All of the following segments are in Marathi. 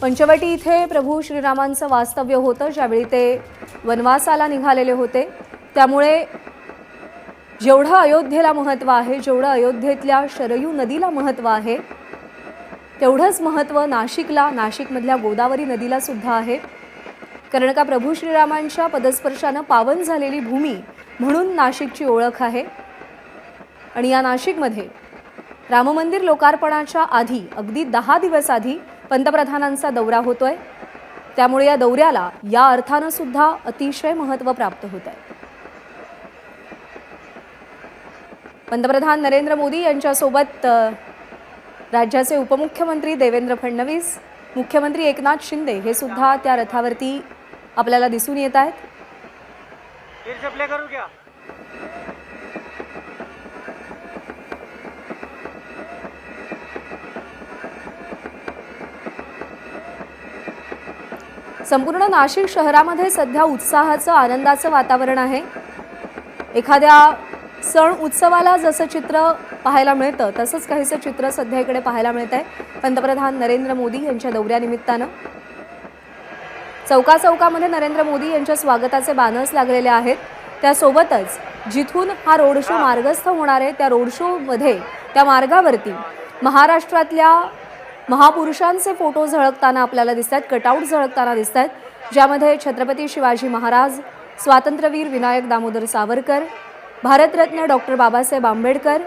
पंचवटी इथे प्रभू श्रीरामांचं वास्तव्य होतं ज्यावेळी ते वनवासाला निघालेले होते. त्यामुळे जेवढं अयोध्येला महत्त्व आहे जेवढं अयोध्येतल्या शरयू नदीला महत्त्व आहे तेवढंच महत्त्व नाशिकला नाशिकमधल्या गोदावरी नदीला सुद्धा आहे. कारण का प्रभू श्रीरामांच्या पदस्पर्शानं पावन झालेली भूमी म्हणून नाशिकची ओळख आहे. आणि या नाशिकमध्ये राममंदिर लोकार्पणाच्या आधी अगदी दहा दिवस आधी पंतप्रधानांचा दौरा होतोय. त्यामुळे या दौऱ्याला या अर्थानं सुद्धा अतिशय महत्त्व प्राप्त होत आहे पंतप्रधान नरेंद्र मोदी यांच्यासोबत राज्याचे उपमुख्यमंत्री देवेंद्र फडणवीस मुख्यमंत्री एकनाथ शिंदे हे सुद्धा त्या रथावरती आपल्याला दिसून येत आहेत. संपूर्ण नाशिक शहरामध्ये सध्या उत्साहाचं आनंदाचं वातावरण आहे. एखाद्या सण उत्सवाला जसं चित्र पाहायला मिळतं तसंच काहीसं चित्र सध्या इकडे पाहायला मिळत आहे पंतप्रधान नरेंद्र मोदी यांच्या दौऱ्यानिमित्तानं चौका चौकामध्ये नरेंद्र मोदी यांच्या स्वागताचे बॅनर्स लागलेले आहेत. त्यासोबतच जिथून हा रोड शो मार्गस्थ होणार आहे त्या रोड शोमध्ये त्या मार्गावरती महाराष्ट्रातल्या महापुरुषांचे फोटो झळकताना आपल्याला दिसत आहेत कटआउट झळकताना दिसत आहेत ज्यामध्ये छत्रपती शिवाजी महाराज स्वातंत्र्यवीर विनायक दामोदर सावरकर भारतरत्न डॉक्टर बाबासाहेब आंबेडकर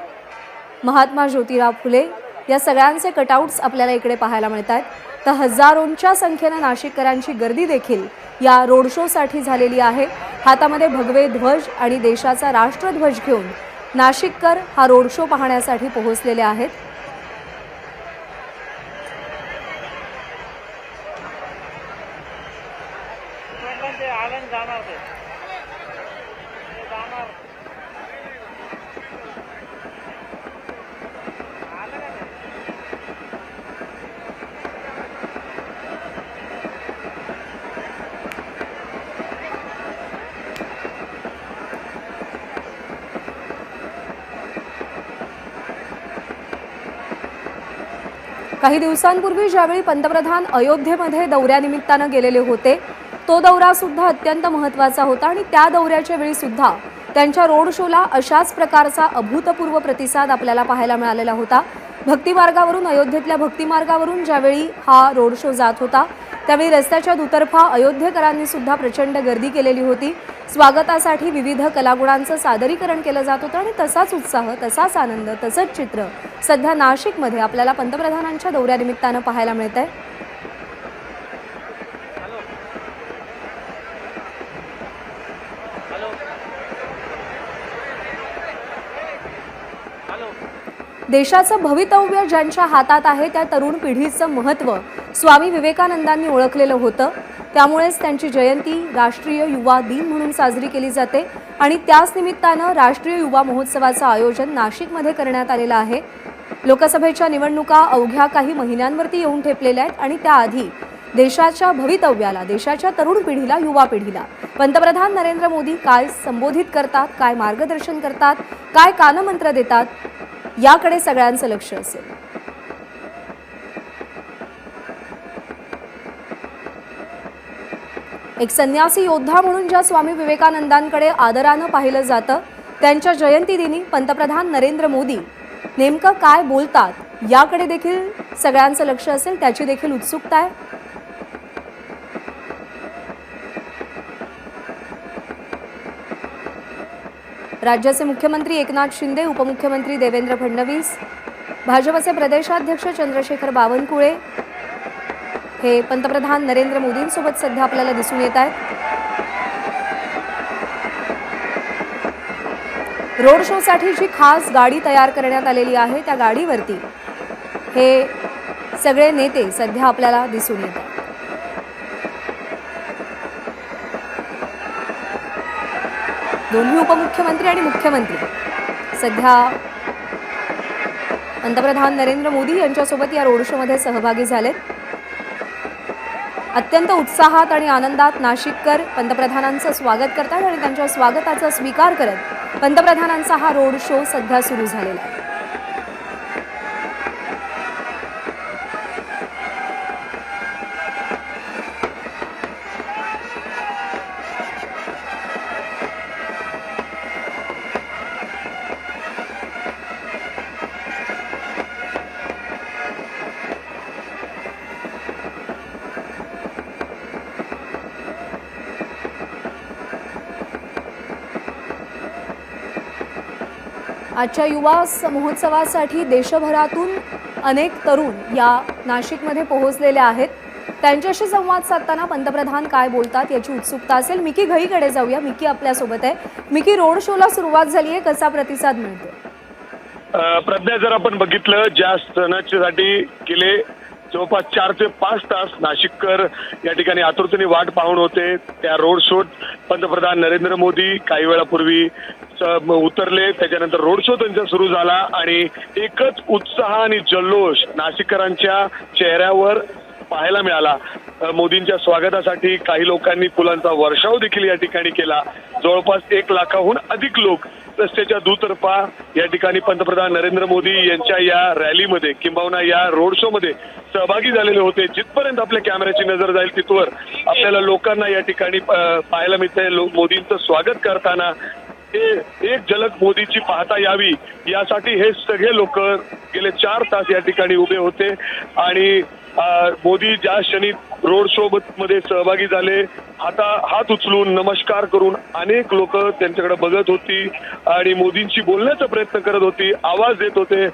महात्मा ज्योतिराव फुले या सगळ्यांचे कटआउट्स आपल्याला इकडे पाहायला मिळत आहेत तर हजारोंच्या संख्येनं नाशिककरांची गर्दी देखील या रोड शोसाठी झालेली आहे. हातामध्ये भगवे ध्वज आणि देशाचा राष्ट्रध्वज घेऊन नाशिककर हा रोड शो पाहण्यासाठी पोहोचलेले आहेत म्हटलं ते आलं जाणार ते ते जाणार आलं का ते? काही दिवसांपूर्वी ज्यावेळी पंतप्रधान अयोध्येमध्ये दौऱ्यानिमित्तानं गेलेले होते तो दौरा सुद्धा अत्यंत महत्त्वाचा होता आणि त्या दौऱ्याच्या वेळी सुद्धा त्यांच्या रोड शोला अशाच प्रकारचा अभूतपूर्व प्रतिसाद आपल्याला पाहायला मिळालेला होता. भक्तिमार्गावरून अयोध्येतल्या भक्तिमार्गावरून ज्यावेळी हा रोड शो जात होता त्यावेळी रस्त्याच्या दुतर्फा अयोध्येकरांनी सुद्धा प्रचंड गर्दी केलेली होती. स्वागतासाठी विविध कलागुणांचं सादरीकरण केलं जात होतं आणि तसाच उत्साह तसाच आनंद तसंच चित्र सध्या नाशिकमध्ये आपल्याला पंतप्रधानांच्या दौऱ्यानिमित्तानं पाहायला मिळत आहे देशाचं भवितव्य ज्यांच्या हातात आहे त्या तरुण पिढीचं महत्त्व स्वामी विवेकानंदांनी ओळखलेलं होतं. त्यामुळेच त्यांची जयंती राष्ट्रीय युवा दिन म्हणून साजरी केली जाते आणि त्याच निमित्तानं राष्ट्रीय युवा महोत्सवाचं आयोजन नाशिकमध्ये करण्यात आलेलं आहे. लोकसभेच्या निवडणुका अवघ्या काही महिन्यांवरती येऊन ठेपलेल्या आहेत आणि त्याआधी देशाच्या भवितव्याला देशाच्या तरुण पिढीला युवा पिढीला. पंतप्रधान नरेंद्र मोदी काय संबोधित करतात काय मार्गदर्शन करतात काय कानमंत्र देतात याकडे सगळ्यांचं लक्ष असेल. एक संन्यासी योद्धा म्हणून ज्या स्वामी विवेकानंदांकडे आदरानं पाहिलं जातं त्यांच्या जयंतीदिनी पंतप्रधान नरेंद्र मोदी नेमकं काय बोलतात याकडे देखील सगळ्यांचं लक्ष असेल त्याची देखील उत्सुकता आहे. राज्याचे मुख्यमंत्री एकनाथ शिंदे उपमुख्यमंत्री देवेंद्र फडणवीस भाजपचे प्रदेशाध्यक्ष चंद्रशेखर बावनकुळे हे पंतप्रधान नरेंद्र मोदींसोबत सध्या आपल्याला दिसून येत आहेत. रोड शोसाठी जी खास गाडी तयार करण्यात आलेली आहे त्या गाडीवरती हे सगळे नेते सध्या आपल्याला दिसून येत आहेत. दोन्ही उपमुख्यमंत्री आणि मुख्यमंत्री सध्या पंतप्रधान नरेंद्र मोदी यांच्यासोबत या रोड शोमध्ये सहभागी झालेत. अत्यंत उत्साहात आणि आनंदात नाशिककर पंतप्रधानांचं स्वागत करतात आणि त्यांच्या स्वागताचा स्वीकार करत पंतप्रधानांचा हा रोड शो सध्या सुरू झालेला आहे. आजच्या युवा महोत्सवासाठी देशभरातून अनेक तरुण या नाशिकमध्ये पोहोचलेले आहेत. त्यांच्याशी संवाद साधताना पंतप्रधान काय बोलतात याची उत्सुकता असेल. मिकी घईकडे जाऊया. मिकी आपल्यासोबत आहे. मिकी रोड शोला सुरुवात झाली आहे कसा प्रतिसाद मिळतो प्रज्ञा जर आपण बघितलं ज्या सणाच्यासाठी गेले जवळपास चार ते पाच तास नाशिककर या ठिकाणी आतुरतेने वाट पाहून होते. त्या रोड शोत पंतप्रधान नरेंद्र मोदी काही वेळापूर्वी उतरले. त्याच्यानंतर रोड शो त्यांचा सुरू झाला आणि एकच उत्साह आणि जल्लोष नाशिककरांच्या चेहऱ्यावर पाहायला मिळाला. मोदींच्या स्वागतासाठी काही लोकांनी फुलांचा वर्षाव देखील या ठिकाणी केला. जवळपास एक लाखाहून अधिक लोक रस्त्याच्या दुतर्फा या ठिकाणी पंतप्रधान नरेंद्र मोदी यांच्या या रॅलीमध्ये किंबहुना या रोड शो मध्ये सहभागी झालेले होते. जिथपर्यंत आपल्या कॅमेऱ्याची नजर जाईल तिथवर आपल्याला लोकांना या ठिकाणी पाहायला मिळतंय. मोदींचं स्वागत करताना हे एक झलक मोदीची पाहता यावी यासाठी हे सगळे लोक गेले चार तास या ठिकाणी उभे होते. आणि मोदी ज्या क्षणी रोड शो मध्ये सहभागी झाले हाता हात उचलून नमस्कार करून अनेक लोक त्यांच्याकडे बघत होती आणि मोदींशी बोलण्याचा प्रयत्न करत होती आवाज देत होते.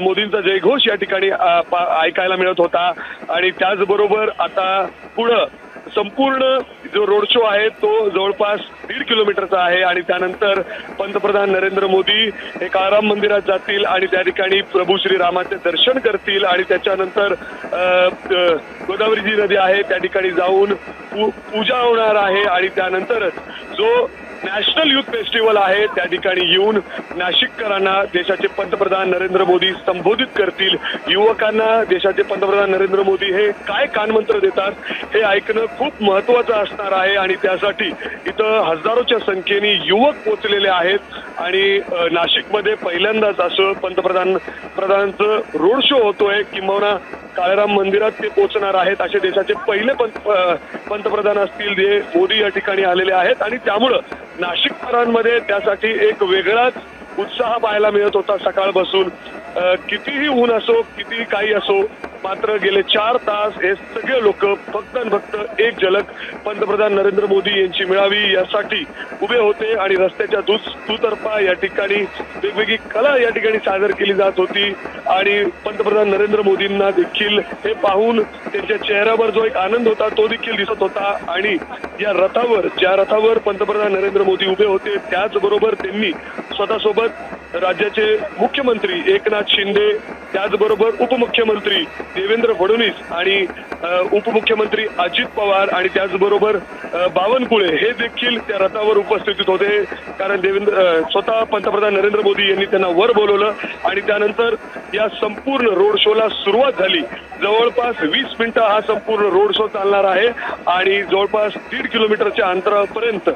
मोदींचा जयघोष या ठिकाणी ऐकायला मिळत होता. आणि त्याचबरोबर आता पुढं संपूर्ण जो रोड शो आहे तो जवळपास दीड किलोमीटरचा आहे आणि त्यानंतर पंतप्रधान नरेंद्र मोदी हे काळाराम मंदिरात जातील आणि त्या ठिकाणी प्रभू श्रीरामाचे दर्शन करतील आणि त्याच्यानंतर गोदावरी जी नदी आहे त्या ठिकाणी जाऊन पू- पूजा होणार आहे आणि त्यानंतरच जो नॅशनल युथ फेस्टिवल आहे. त्या ठिकाणी येऊन नाशिककरांना देशाचे पंतप्रधान नरेंद्र मोदी संबोधित करतील. युवकांना देशाचे पंतप्रधान नरेंद्र मोदी हे काय कानमंत्र देतात हे ऐकणं खूप महत्वाचं असणार आहे. आणि त्यासाठी इथं हजारोच्या संख्येने युवक पोचलेले आहेत. आणि नाशिकमध्ये पहिल्यांदाच असं पंतप्रधान प्रधानांचं रोड शो होतोय. किंबहुना काळेराम मंदिरात ते पोहोचणार आहेत. असे देशाचे पहिले पंत पंतप्रधान असतील जे मोदी या ठिकाणी आलेले आहेत. आणि त्यामुळं नाशिककरांमध्ये त्यासाठी एक वेगळाच उत्साह पाहायला मिळत होता सकाळ बसून कितीही ऊन असो कितीही काही असो मात्र गेले चार तास हे सगळे लोक फक्त फक्त एक झलक पंतप्रधान नरेंद्र मोदी यांची मिळावी यासाठी उभे होते आणि रस्त्याच्या दुस दुतर्फा या ठिकाणी वेगवेगळी कला या ठिकाणी सादर केली जात होती. आणि पंतप्रधान नरेंद्र मोदींना देखील हे पाहून त्यांच्या चेहऱ्यावर जो एक आनंद होता तो देखील दिसत होता. आणि या रथावर ज्या रथावर पंतप्रधान नरेंद्र मोदी उभे होते त्याचबरोबर त्यांनी स्वतःसोबत राज्याचे मुख्यमंत्री एकनाथ शिंदे त्याचबरोबर उपमुख्यमंत्री देवेंद्र फडणवीस आणि उपमुख्यमंत्री अजित पवार आणि त्याचबरोबर बावनकुळे हे देखील त्या रथावर उपस्थित होते. कारण देवेंद्र स्वतः पंतप्रधान नरेंद्र मोदी यांनी त्यांना वर बोलवलं आणि त्यानंतर या संपूर्ण रोड शोला सुरुवात झाली. जवळपास वीस मिनिटं हा संपूर्ण रोड शो चालणार आहे आणि जवळपास दीड किलोमीटरच्या अंतरापर्यंत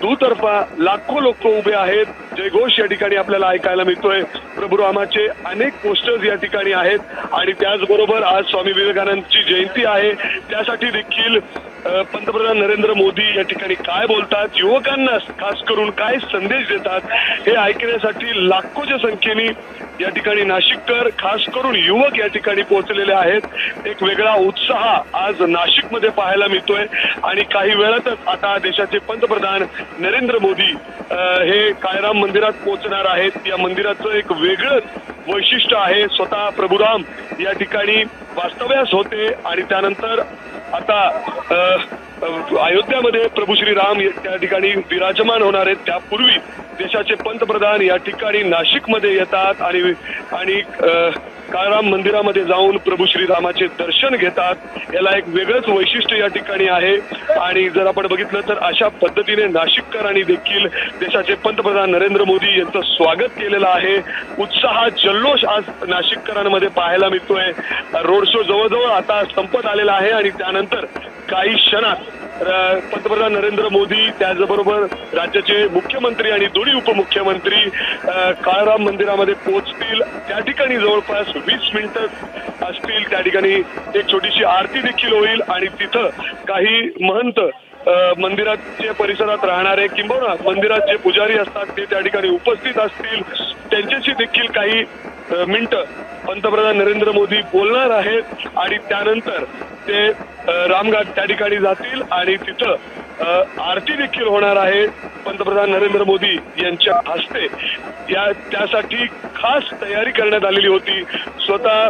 दुतर्फा लाखो लोक उभे आहेत. जयघोष या ठिकाणी आपल्याला ऐकायला मिळतोय. प्रभुरामाचे अनेक पोस्टर्स या ठिकाणी आहेत. आणि त्याचबरोबर आज स्वामी विवेकानंदची जयंती आहे. त्यासाठी देखील पंतप्रधान नरेंद्र मोदी या ठिकाणी काय बोलतात युवकांना खास करून काय संदेश देतात हे ऐकण्यासाठी लाखोच्या संख्येने या ठिकाणी नाशिककर खास करून युवक या ठिकाणी पोहोचलेले आहेत. एक वेगळा उत्साह आज नाशिकमध्ये पाहायला मिळतोय आणि काही वेळातच आता देशाचे पंतप्रधान नरेंद्र मोदी हे कायराम मंदिरात पोहोचणार आहेत. या मंदिराचं एक वेगळंच वैशिष्ट्य आहे. स्वतः प्रभुराम या ठिकाणी वास्तव्यास होते आणि त्यानंतर आता अयोध्यामध्ये प्रभू श्रीराम राम त्या ठिकाणी विराजमान होणार आहेत. त्यापूर्वी देशाचे पंतप्रधान या ठिकाणी नाशिकमध्ये येतात आणि आणि काळराम मंदिरामध्ये जाऊन प्रभू श्रीरामाचे दर्शन घेतात. याला एक वेगळंच वैशिष्ट्य या ठिकाणी आहे. आणि जर आपण बघितलं तर अशा पद्धतीने नाशिककरांनी देखील देशाचे पंतप्रधान नरेंद्र मोदी यांचं स्वागत केलेलं आहे. उत्साह जल्लोष आज नाशिककरांमध्ये पाहायला मिळतोय. रोड शो जवळजवळ आता संपत आलेला आहे आणि त्यानंतर काही क्षणात पंतप्रधान नरेंद्र मोदी त्याचबरोबर राज्याचे मुख्यमंत्री आणि दोन्ही उपमुख्यमंत्री काळाराम मंदिरामध्ये पोहोचतील. त्या ठिकाणी जवळपास वीस मिनिटं असतील. त्या ठिकाणी एक छोटीशी आरती देखील होईल आणि तिथं काही महंत मंदिराच्या परिसरात राहणारे किंबहुना मंदिरात जे पुजारी असतात ते त्या ठिकाणी उपस्थित असतील. त्यांच्याशी देखील काही मिनिटं पंतप्रधान नरेंद्र मोदी बोलणार आहेत आणि त्यानंतर ते रामघाट त्या ठिकाणी जातील आणि तिथं आरती देखील होणार आहे पंतप्रधान नरेंद्र मोदी यांच्या हस्ते. या त्यासाठी खास तयारी करण्यात आलेली होती. स्वतः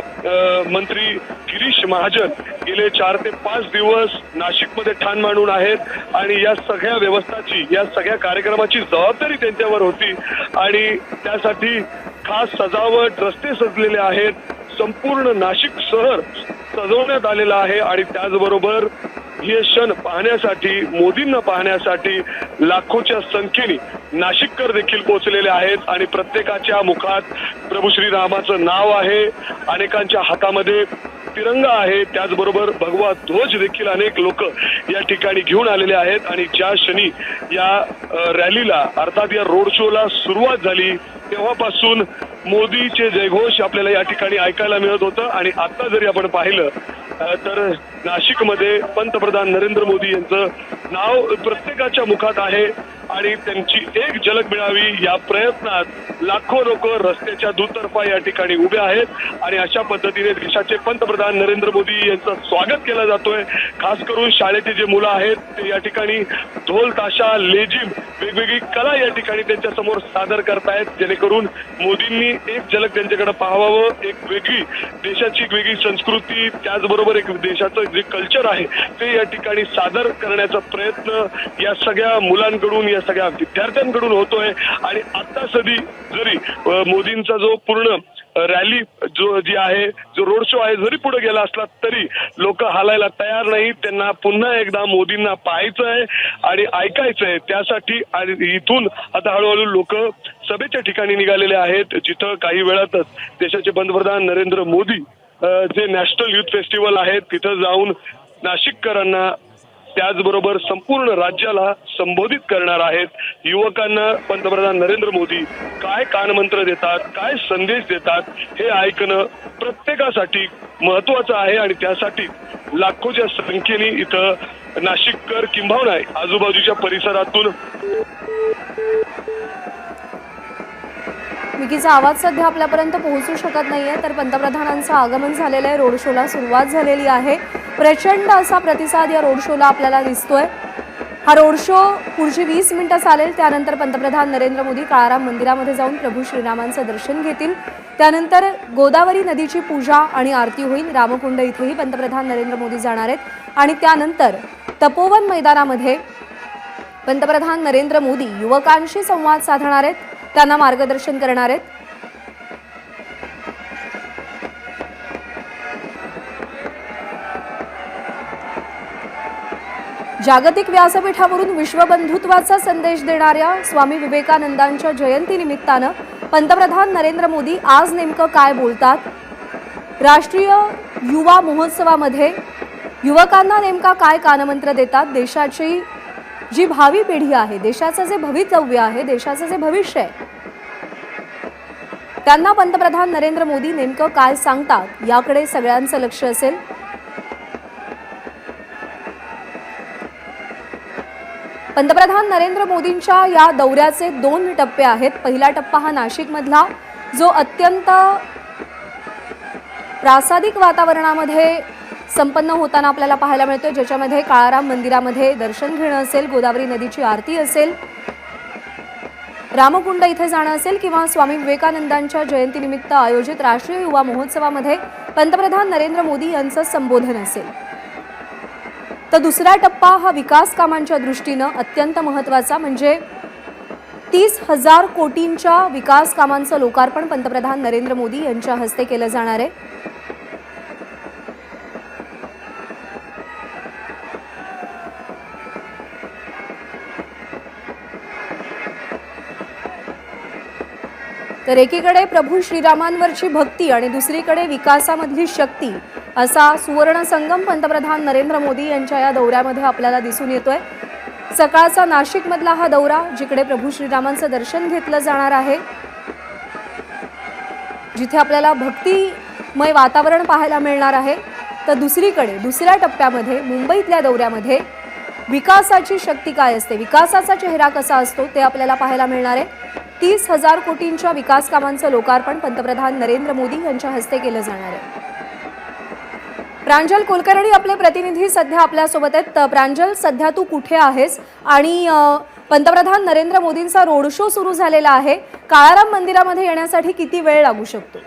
मंत्री गिरीश महाजन गेले चार ते पाच दिवस नाशिकमध्ये ठाण मांडून आहेत आणि या सगळ्या व्यवस्थाची या सगळ्या कार्यक्रमाची जबाबदारी त्यांच्यावर होती. आणि त्यासाठी खास सजावट रस्ते सजलेले आहेत. संपूर्ण नाशिक शहर सजवण्यात आलेलं आहे आणि त्याचबरोबर हे क्षण पाहण्यासाठी मोदींना पाहण्यासाठी लाखोच्या संख्येने नाशिककर देखील पोहोचलेले आहेत आणि प्रत्येकाच्या मुखात प्रभू श्रीरामाचं नाव आहे. अनेकांच्या हातामध्ये तिरंगा आहे त्याचबरोबर भगवा ध्वज देखील अनेक लोक या ठिकाणी घेऊन आलेले आहेत. आणि ज्या क्षणी या रॅलीला अर्थात या रोड शोला सुरुवात झाली तेव्हापासून मोदीचे जयघोष आपल्याला या ठिकाणी ऐकायला मिळत होतं. आणि आता जरी आपण पाहिलं तर नाशिकमध्ये पंतप्रधान नरेंद्र मोदी यांचं नाव प्रत्येकाच्या मुखात आहे. आणि त्यांची एक झलक मिळावी या प्रयत्नात लाखो लोक रस्त्याच्या दुतर्फा या ठिकाणी उभे आहेत. आणि अशा पद्धतीने देशाचे पंतप्रधान नरेंद्र मोदी यांचं स्वागत केलं जातोय. खास करून शाळेचे जे मुलं आहेत ते या ठिकाणी ढोल ताशा लेझिम वेगवेगळी कला या ठिकाणी त्यांच्यासमोर सादर करतायत. जेणेकरून मोदींनी एक झलक त्यांच्याकडे पाहावं एक वेगळी देशाची एक वेगळी संस्कृती त्याचबरोबर एक देशाचं जे कल्चर आहे ते या ठिकाणी सादर करण्याचा प्रयत्न या सगळ्या मुलांकडून या सगळ्या विद्यार्थ्यांकडून होतोय. आणि आता सधी जरी मोदींचा जो पूर्ण रॅली जो जी आहे जो रोड शो आहे जरी पुढे गेला असला तरी लोक हालायला तयार नाही त्यांना पुन्हा एकदा मोदींना पाहायचं आहे आणि ऐकायचं आहे त्यासाठी आणि इथून आता हळूहळू लोक सभेच्या ठिकाणी निघालेले आहेत जिथं काही वेळातच देशाचे पंतप्रधान नरेंद्र मोदी जे नॅशनल युथ फेस्टिवल आहे तिथं जाऊन नाशिककरांना त्याचबरोबर संपूर्ण राज्याला संबोधित करणार आहेत. युवकांना पंतप्रधान नरेंद्र मोदी काय कानमंत्र देतात काय संदेश देतात हे ऐकणं प्रत्येकासाठी महत्वाचं आहे आणि त्यासाठी लाखोच्या संख्येने इथं नाशिककर किंबहुना आजूबाजूच्या परिसरातून विकीचा आवाज सध्या आपल्यापर्यंत पोहोचू शकत नाही आहे तर पंतप्रधानांचं आगमन झालेलं आहे. रोड शोला सुरुवात झालेली आहे. प्रचंड असा प्रतिसाद या रोड शोला आपल्याला दिसतोय. हा रोड शो पुढची वीस मिनिटं चालेल. त्यानंतर पंतप्रधान नरेंद्र मोदी काळाराम मंदिरामध्ये जाऊन प्रभू श्रीरामांचं दर्शन घेतील. त्यानंतर गोदावरी नदीची पूजा आणि आरती होईल. रामकुंड इथेही पंतप्रधान नरेंद्र मोदी जाणार आहेत. आणि त्यानंतर तपोवन मैदानामध्ये पंतप्रधान नरेंद्र मोदी युवकांशी संवाद साधणार आहेत. त्यांना मार्गदर्शन करणार आहेत. जागतिक व्यासपीठावरून विश्वबंधुत्वाचा संदेश देणाऱ्या स्वामी विवेकानंदांच्या जयंतीनिमित्तानं पंतप्रधान नरेंद्र मोदी आज नेमकं काय बोलतात? राष्ट्रीय युवा महोत्सवामध्ये युवकांना नेमका काय कानमंत्र देतात? देशाची जी भावी पिढी आहे देशाचं जे भवितव्य आहे देशाचं जे भविष्य आहे त्यांना पंतप्रधान नरेंद्र मोदी नेमकं काय सांगतात याकडे सगळ्यांचं लक्ष असेल. पंतप्रधान नरेंद्र मोदींच्या या दौऱ्याचे दोन टप्पे आहेत. पहिला टप्पा हा नाशिकमधला जो अत्यंत प्रासादिक वातावरणामध्ये संपन्न होताना आपल्याला पाहायला मिळतोय. ज्याच्यामध्ये काळाराम मंदिरामध्ये दर्शन घेणं असेल गोदावरी नदीची आरती असेल रामकुंड इथे जाणं असेल किंवा स्वामी विवेकानंदांच्या जयंतीनिमित्त आयोजित राष्ट्रीय युवा महोत्सवामध्ये पंतप्रधान नरेंद्र मोदी यांचं संबोधन असेल. तर दुसरा टप्पा हा विकास कामांच्या दृष्टीनं अत्यंत महत्त्वाचा म्हणजे तीस हजार कोटींच्या विकास कामांचं लोकार्पण पंतप्रधान नरेंद्र मोदी यांच्या हस्ते केलं जाणार आहे. तर एकीकडे प्रभू श्रीरामांवरची भक्ती आणि दुसरीकडे विकासामधली शक्ती असा सुवर्ण संगम पंतप्रधान नरेंद्र मोदी यांच्या या दौऱ्यामध्ये आपल्याला दिसून येतोय. सकाळचा नाशिकमधला हा दौरा जिकडे प्रभू श्रीरामांचं दर्शन घेतलं जाणार आहे. जिथे आपल्याला भक्तिमय वातावरण पाहायला मिळणार आहे. तर दुसरीकडे दुसऱ्या टप्प्यामध्ये मुंबईतल्या दौऱ्यामध्ये विकासाची शक्ती काय असते? विकासाचा चेहरा कसा असतो? ते आपल्याला पाहायला मिळणार आहे. तीस हजार कोटींच्या विकास कामांचं लोकार्पण पंतप्रधान नरेंद्र मोदी यांच्या हस्ते केलं जाणार आहे. प्रांजल कुलकर्णी आपले प्रतिनिधी सध्या आपल्यासोबत आहेत. तर प्रांजल सध्या तू कुठे आहेस? आणि पंतप्रधान नरेंद्र मोदींचा रोड शो सुरू झालेला आहे. काळाराम मंदिरामध्ये येण्यासाठी किती वेळ लागू शकतो?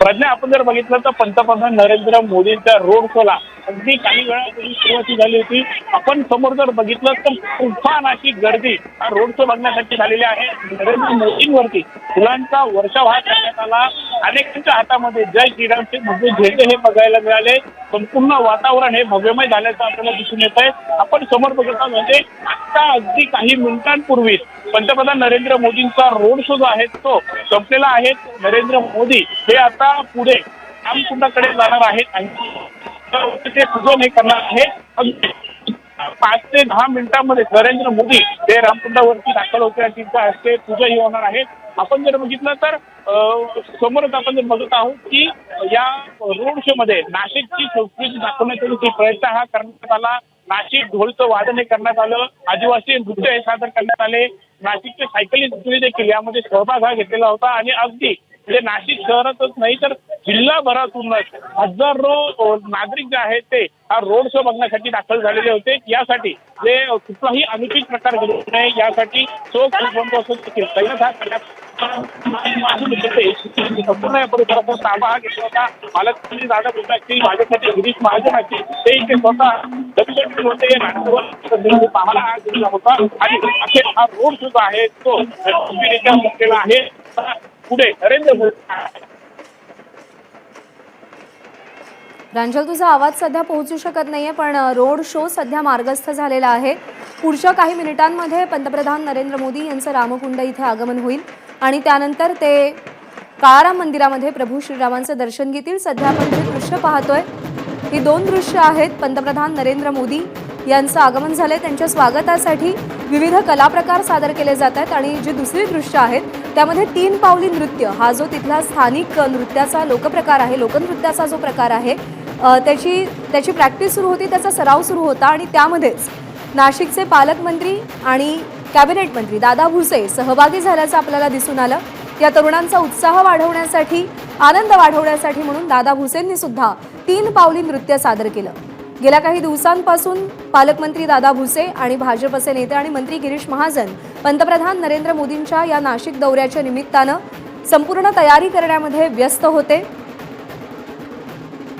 प्रज्ञा आपण जर बघितलं तर पंतप्रधान नरेंद्र मोदींच्या रोड शोला अगदी काही वेळापूर्वी सुरुवाती झाली होती. आपण समोर जर बघितलं तर तुफान अशी गर्दी हा रोड शो बघण्यासाठी झालेली आहे. नरेंद्र मोदींवरती फुलांचा वर्षाभार करण्यात आला. अनेकांच्या हातामध्ये जय श्रीरामचे भव्य झेंडे हे बघायला मिळाले. संपूर्ण वातावरण हे भव्यमय झाल्याचं आपल्याला दिसून येत आहे आपण समोर बघत म्हणजे आता अगदी काही मिनिटांपूर्वी पंतप्रधान नरेंद्र मोदींचा रोड शो जो आहे तो संपलेला आहे. नरेंद्र मोदी हे आता पुढे रामकुंडाकडे जाणार आहेत ते पूजन हे करणार आहे. पाच ते दहा मिनिटांमध्ये नरेंद्र मोदी हे रामकुंडावरती दाखल होते आणि त्यांच्या हस्ते पूजाही होणार आहे. आपण जर बघितलं तर समोरच आपण जर बघत आहोत की या रोड शो मध्ये नाशिकची संस्कृती दाखवण्याचा प्रयत्न हा करण्यात आला नाशिक ढोलचं वादन हे करण्यात आलं आदिवासी नृत्य हे सादर करण्यात आले नाशिकचे सायकलिंग देखील यामध्ये सहभाग हा घेतलेला होता आणि अगदी म्हणजे नाशिक शहरातच नाही तर जिल्हाभरातूनच हजारो नागरिक जे आहेत ते हा रोड शो बघण्यासाठी दाखल झालेले होते. यासाठी जे कुठलाही अनुचित प्रकार घडू नये यासाठी चोख बंदोबस्त तैनात हा करण्यात संपूर्ण या परिसराचा ताबा हा घेतला होता. पालकमंत्री दादा भुसाची माझ्यासाठी गिरीश महाजनाची ते इथे स्वतः दक्षिण होते. हा होता. आणि अखेर हा रोड जो आहे तो यशस्वीरित्या आहे. पुढे नरेंद्र मोदी. प्रांजल तुझा आवाज सध्या पोहोचू शकत नाहीये पण रोड शो सध्या मार्गस्थ झालेला आहे. पुढच्या काही मिनिटांमध्ये पंतप्रधान नरेंद्र मोदी यांचं रामकुंड इथे आगमन होईल आणि त्यानंतर ते काळाराम मंदिरामध्ये प्रभू श्रीरामांचं दर्शन घेतील. सध्या आपण जे दृश्य पाहतोय ही दोन दृश्य आहेत. पंतप्रधान नरेंद्र मोदी यांचं आगमन झालंय. त्यांच्या स्वागतासाठी विविध कलाप्रकार सादर केले जात आहेत आणि जी दुसरी दृश्य आहेत त्यामध्ये तीन पावली नृत्य. हा जो तिथला स्थानिक नृत्याचा लोकप्रकार आहे लोकनृत्याचा जो प्रकार आहे त्याची त्याची प्रॅक्टिस सुरू होती त्याचा सराव सुरू होता आणि त्यामध्येच नाशिकचे पालकमंत्री आणि कॅबिनेट मंत्री दादा भुसे सहभागी झाल्याचं आपल्याला दिसून आलं. या तरुणांचा उत्साह वाढवण्यासाठी आनंद वाढवण्यासाठी म्हणून दादा भुसेंनी सुद्धा तीन पावली नृत्य सादर केलं. गेल्या काही दिवसांपासून पालकमंत्री दादा भुसे आणि भाजपचे नेते आणि मंत्री गिरीश महाजन पंतप्रधान नरेंद्र मोदींच्या या नाशिक दौऱ्याच्या निमित्तानं संपूर्ण तयारी करण्यामध्ये व्यस्त होते.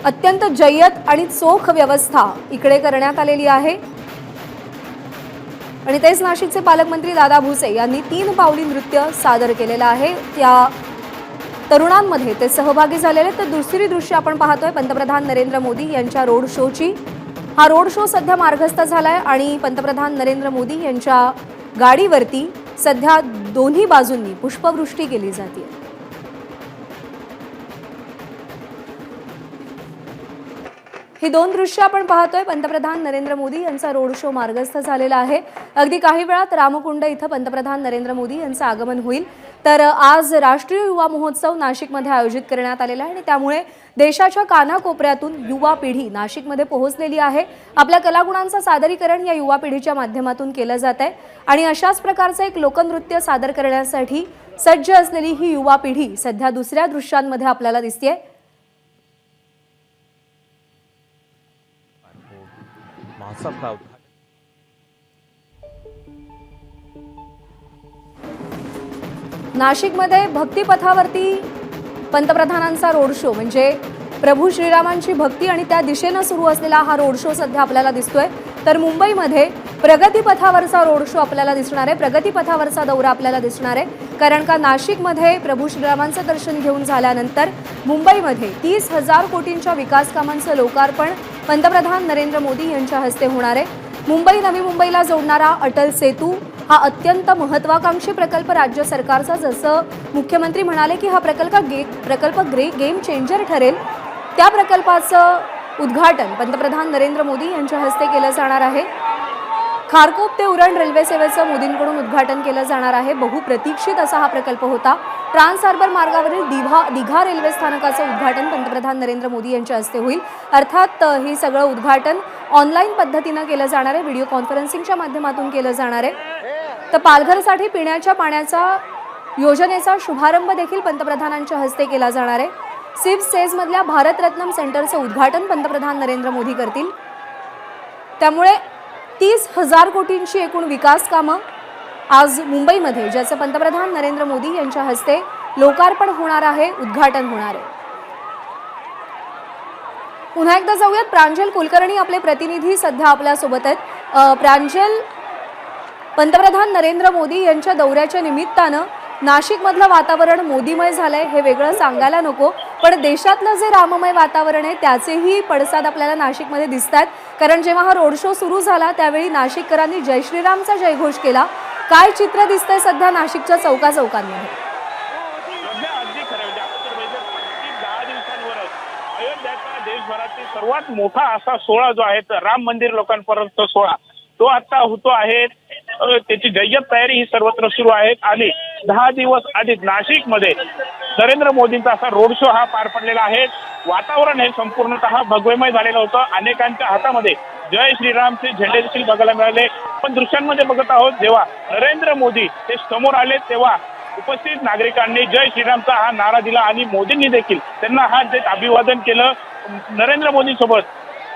अत्यंत जय्यत आणि चोख व्यवस्था इकडे करण्यात आलेली आहे. आणि तेच नाशिकचे पालकमंत्री दादा भुसे यांनी तीन पावली नृत्य सादर केलेलं आहे. त्या तरुणांमध्ये ते सहभागी झालेले तर दुसरी दृश्य आपण पाहतोय. पंतप्रधान नरेंद्र मोदी यांच्या रोड शोची. हा रोड शो सध्या मार्गस्थ झालाय आणि पंतप्रधान नरेंद्र मोदी यांच्या गाडीवरती सध्या दोन्ही बाजूंनी पुष्पवृष्टी केली जाते. ही दोन दृश्य आपण पाहतोय. पंतप्रधान नरेंद्र मोदी यांचा रोड शो मार्गस्थ झालेला आहे. अगदी काही वेळात रामकुंड इथं पंतप्रधान नरेंद्र मोदी यांचं आगमन होईल. तर आज राष्ट्रीय युवा महोत्सव नाशिकमध्ये आयोजित करण्यात आलेला आहे आणि त्यामुळे देशाच्या कानाकोपऱ्यातून युवा पिढी नाशिकमध्ये पोहोचलेली आहे. आपल्या कलागुणांचं सादरीकरण या युवा पिढीच्या माध्यमातून केलं जात आहे आणि अशाच प्रकारचं एक लोकनृत्य सादर करण्यासाठी सज्ज असलेली ही युवा पिढी सध्या दुसऱ्या दृश्यांमध्ये आपल्याला दिसते महोत्सव नाशिकमध्ये भक्तिपथावरती पंतप्रधानांचा रोड शो म्हणजे प्रभू श्रीरामांची भक्ती आणि त्या दिशेनं सुरू असलेला हा रोड शो सध्या आपल्याला दिसतोय. तर मुंबईमध्ये प्रगतीपथावरचा रोड शो आपल्याला दिसणार आहे. प्रगतीपथावरचा दौरा आपल्याला दिसणार आहे. कारण का नाशिकमध्ये प्रभू श्रीरामांचं दर्शन घेऊन झाल्यानंतर मुंबईमध्ये तीस हजार कोटींच्या विकास कामांचं लोकार्पण पंतप्रधान नरेंद्र मोदी यांच्या हस्ते होणार आहे. मुंबई नवी मुंबईला जोडणारा अटल सेतू हा अत्यंत महत्वाकांक्षी प्रकल्प राज्य सरकारचा जसं मुख्यमंत्री म्हणाले की हा प्रकल्प गे प्रकल्प ग्रे गेम चेंजर ठरेल. त्या प्रकल्पाचं उद्घाटन पंतप्रधान नरेंद्र मोदी यांच्या हस्ते केलं जाणार आहे. खारकोप ते उरण रेल्वे सेवेचं मोदींकडून उद्घाटन केलं जाणार आहे. बहुप्रतीक्षित असा हा प्रकल्प होता. ट्रान्स हार्बर मार्गावरील दिघा दिघा रेल्वे स्थानकाचं उद्घाटन पंतप्रधान नरेंद्र मोदी यांच्या हस्ते होईल. अर्थात हे सगळं उद्घाटन ऑनलाईन पद्धतीनं केलं जाणार आहे. व्हिडिओ कॉन्फरन्सिंगच्या माध्यमातून केलं जाणार आहे. तर पालघरसाठी पिण्याच्या पाण्याचा योजनेचा शुभारंभ देखील पंतप्रधानांच्या हस्ते केला जाणार आहे. सिव्ह सेजमधल्या भारतरत्नम सेंटरचं उद्घाटन पंतप्रधान नरेंद्र मोदी करतील. त्यामुळे तीस हजार कोटींची एकूण विकास कामं आज मुंबईमध्ये ज्याचं पंतप्रधान नरेंद्र मोदी यांच्या हस्ते लोकार्पण होणार आहे उद्घाटन होणार आहे. पुन्हा एकदा जाऊयात. प्रांजल कुलकर्णी आपले प्रतिनिधी सध्या आपल्यासोबत आहेत. प्रांजल पंतप्रधान नरेंद्र मोदी यांच्या दौऱ्याच्या निमित्तानं नाशिकमधलं वातावरण मोदीमय झालंय हे वेगळं सांगायला नको. पण देशातलं जे राममय वातावरण आहे त्याचेही पडसाद आपल्याला नाशिकमध्ये दिसत आहेत कारण जेव्हा हा रोड शो सुरू झाला त्यावेळी नाशिककरांनी जय श्रीरामचा जयघोष केला. काय चित्र दिसतंय सध्या नाशिकच्या चौका चौकांमध्ये देशभरातील सर्वात मोठा असा सोहळा जो आहे राम मंदिर लोकांपर्यंत सोहळा. तो आता होतो आहे त्याची जय्यत तयारी ही सर्वत्र सुरू आहे. आणि दहा दिवस आधीच नाशिकमध्ये नरेंद्र मोदींचा असा रोड शो हा पार पडलेला आहे. वातावरण हे संपूर्णतः भगवेमय झालेलं होतं. अनेकांच्या हातामध्ये जय श्रीरामचे झेंडे देखील बघायला मिळाले. पण दृश्यांमध्ये बघत आहोत जेव्हा नरेंद्र मोदी हे समोर आले तेव्हा उपस्थित नागरिकांनी जय श्रीरामचा हा नारा दिला आणि मोदींनी देखील त्यांना हा जे अभिवादन केलं. नरेंद्र मोदी सोबत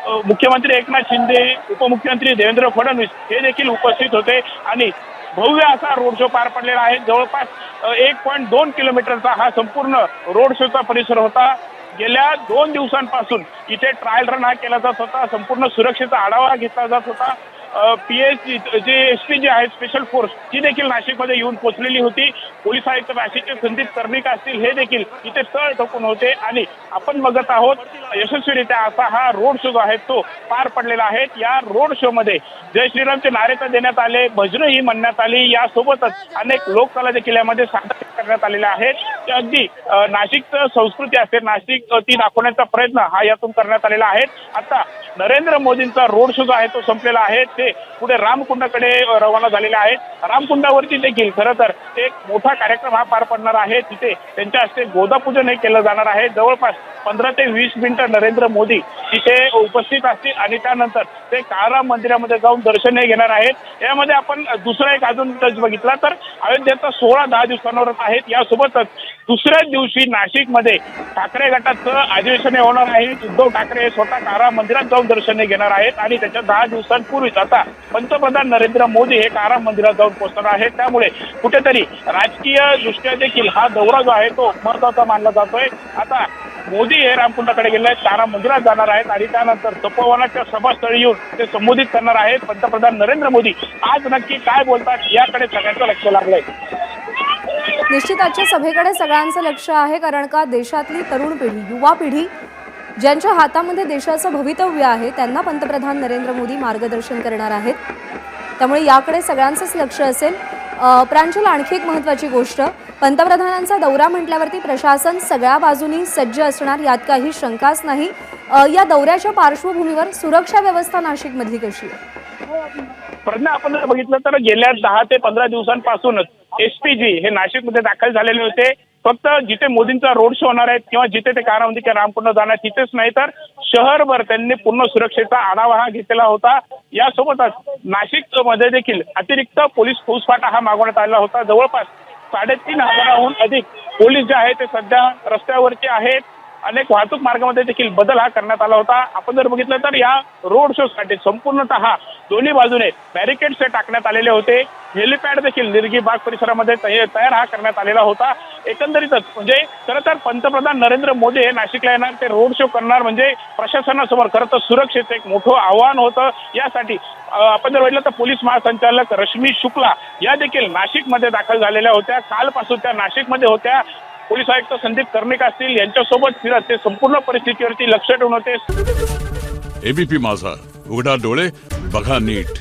मुख्यमंत्री एकनाथ शिंदे उपमुख्यमंत्री देवेंद्र फडणवीस हे देखील उपस्थित होते. आणि भव्य असा रोड शो पार पडलेला आहे. जवळपास एक पॉईंट दोन किलोमीटरचा हा संपूर्ण रोड शोचा परिसर होता. गेल्या दोन दिवसांपासून इथे ट्रायल रन हा केला जात होता. संपूर्ण सुरक्षेचा आढावा घेतला जात होता. P S J S P J आहे स्पेशल फोर्स ती देखील नाशिकमध्ये येऊन पोहोचलेली होती. पोलीस आयुक्त नाशिकचे संदीप कर्णिक असतील हे देखील इथे तळ ठोकून होते. आणि आपण बघत आहोत यशस्वीरित्या असा हा रोड शो जो आहे तो पार पडलेला आहे. या रोड शो मध्ये जय श्रीरामचे नारे तर देण्यात आले भजनं ही म्हणण्यात आली. यासोबतच अनेक लोककला देखील यामध्ये सादर करण्यात आलेल्या आहेत. ते अगदी नाशिक नाशिकचं संस्कृती असेल नाशिक ती दाखवण्याचा प्रयत्न हा यातून करण्यात आलेला आहे. आता नरेंद्र मोदींचा रोड शो जो आहे तो संपलेला आहे. ते पुढे रामकुंडाकडे रवाना झालेले आहेत रामकुंडावरती देखील खरं तर एक मोठा कार्यक्रम हा पार पडणार आहे. तिथे त्यांच्या हस्ते गोदापूजन हे केलं जाणार आहे. जवळपास पंधरा ते वीस मिनिटं नरेंद्र मोदी तिथे उपस्थित असतील आणि त्यानंतर ते काळाराम मंदिरामध्ये जाऊन दर्शन हे घेणार आहेत. यामध्ये आपण दुसरा एक अजून टच बघितला तर अयोध्येचा सोळा दहा दिवसांवर आहेत यासोबतच दुसऱ्याच दिवशी नाशिकमध्ये ठाकरे गटाचं अधिवेशन होणार आहे. उद्धव ठाकरे हे स्वतः कारा मंदिरात जाऊन दर्शन घेणार आहेत आणि त्याच्या दहा दिवसांपूर्वीच आता पंतप्रधान नरेंद्र मोदी हे काराम मंदिरात जाऊन पोहोचणार आहेत. त्यामुळे कुठेतरी राजकीय दृष्ट्या देखील हा दौरा जो आहे तो महत्त्वाचा मानला जातोय. आता मोदी हे रामकुंडाकडे गेले आहेत. तारा मंदिरात जाणार आहेत. आणि त्यानंतर तपोवनाच्या सभास्थळी येऊन ते संबोधित करणार आहेत पंतप्रधान नरेंद्र मोदी. आज नक्की काय बोलतात याकडे सगळ्यांचं लक्ष लागलंय. निश्चित आजच्या सभेकडे सगळ्यांचं लक्ष आहे कारण का देशातली तरुण पिढी युवा पिढी ज्यांच्या हातामध्ये देशाचं भवितव्य आहे त्यांना पंतप्रधान नरेंद्र मोदी मार्गदर्शन करणार आहेत. त्यामुळे याकडे सगळ्यांचंच लक्ष असेल. प्रांजल आणखी एक महत्त्वाची गोष्ट. पंतप्रधानांचा दौरा म्हटल्यावरती प्रशासन सगळ्या बाजूनी सज्ज असणार यात काही शंकाच नाही. या दौऱ्याच्या पार्श्वभूमीवर सुरक्षा व्यवस्था नाशिकमधली कशी आहे? प्रज्ञा आपण जर बघितलं तर गेल्या दहा ते पंधरा दिवसांपासूनच एसपीजी हे नाशिकमध्ये दाखल झालेले होते. फक्त जिथे मोदींचा रोड शो होणार आहे किंवा जिथे ते कारावंदी किंवा रामकुंड जाणार तिथेच नाही तर शहरभर त्यांनी पूर्ण सुरक्षेचा आढावा हा घेतलेला होता. यासोबतच नाशिकमध्ये देखील अतिरिक्त पोलीस फौजफाटा हा मागवण्यात आला होता. जवळपास साडेतीन हजाराहून अधिक पोलीस जे आहेत ते सध्या रस्त्यावरचे आहेत. अनेक वाहतूक मार्गामध्ये देखील बदल हा करण्यात आला होता. आपण जर बघितलं तर या रोड शो साठी संपूर्णतः दोन्ही बाजूने बॅरिकेड्स टाकण्यात आलेले होते. हेलिपॅड देखील निर्गी बाग परिसरामध्ये तयार हा करण्यात आलेला होता. एकंदरीतच म्हणजे खरं तर पंतप्रधान नरेंद्र मोदी हे नाशिकला येणार ते रोड शो करणार म्हणजे प्रशासनासमोर खरं तर सुरक्षेचं एक मोठं आव्हान होतं. यासाठी आपण जर बघितलं तर पोलीस महासंचालक रश्मी शुक्ला या देखील नाशिकमध्ये दाखल झालेल्या होत्या. कालपासून त्या नाशिकमध्ये होत्या. पोलीस आयुक्त संदीप कर्णिक असतील यांच्यासोबत फिरत ते संपूर्ण परिस्थितीवरती लक्ष ठेवून होते. एबीपी माझा उघडा डोळे बघा नीट.